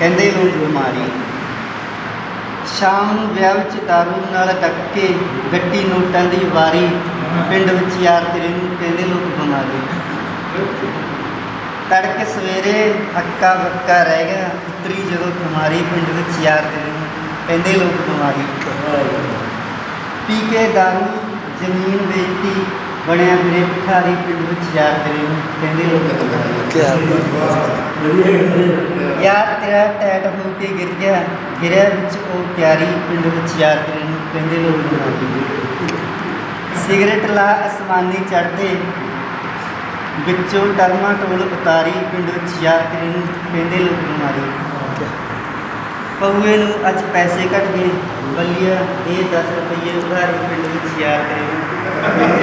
ਕਹਿੰਦੇ ਲੋਕ ਬਿਮਾਰੀ। ਸ਼ਾਮ ਨੂੰ ਵਿਆਹ ਵਿੱਚ ਦਾਰੂ ਨਾਲ ਟੱਕ ਗੱਡੀ ਨੋਟਾਂ ਦੀ ਵਾਰੀ ਪਿੰਡ ਵਿੱਚ ਯਾਰ ਤੇਰੇ ਨੂੰ ਕਹਿੰਦੇ ਲੋਕ ਬਿਮਾਰੀ। ਤੜਕੇ ਸਵੇਰੇ ਹੱਕਾ ਬੱਕਾ ਰਹਿ ਗਿਆ, ਉਤਰੀ ਜਦੋਂ ਕੁਮਾਰੀ ਪਿੰਡ ਵਿੱਚ ਯਾਰ ਤੇਰੇ ਨੂੰ ਕਹਿੰਦੇ ਲੋਕ ਬਿਮਾਰੀ। ਪੀ ਕੇ ਦਾਰੂ, ਜ਼ਮੀਨ ਵੇਚਤੀ, ਬਣਿਆ ਮੇਰੇ ਭਿਖਾਰੀ ਪਿੰਡ ਵਿੱਚ ਯਾਰ ਤੇਰੇ ਨੂੰ ਕਹਿੰਦੇ ਲੋਕ ਯਾਰ, ਤੇਰਾ ਟੈਟ ਹੋ ਕੇ ਗਿਰ ਗਿਆ। ਗਿਰਿਆ ਵਿੱਚ ਉਹ ਪਿਆਰੀ ਪਿੰਡ ਵਿੱਚ ਯਾਰ ਤੇਰੇ ਨੂੰ ਕਹਿੰਦੇ ਲੋਕ ਬਿਮਾਰੀ ਸਿਗਰਟ ਲਾ ਅਸਮਾਨੀ ਚੜ੍ਹਦੇ ਵਿੱਚੋਂ ਟਰਮਾ ਟੋਲ ਉਤਾਰੀ ਪਿੰਡ ਵਿੱਚ ਯਾਰ ਤੇਰੇ ਨੂੰ ਕਹਿੰਦੇ ਲੋਕ ਬਿਮਾਰੀ ਪਊਏ ਨੂੰ ਅੱਜ ਪੈਸੇ ਘੱਟ ਗਏ ਬੱਲੀਆ, ਇਹ 10 ਰੁਪਏ ਉਧਾਰੀ ਪਿੰਡ ਵਿੱਚ ਯਾਰ ਤੇਰੇ ਨੂੰ ਕਹਿੰਦੇ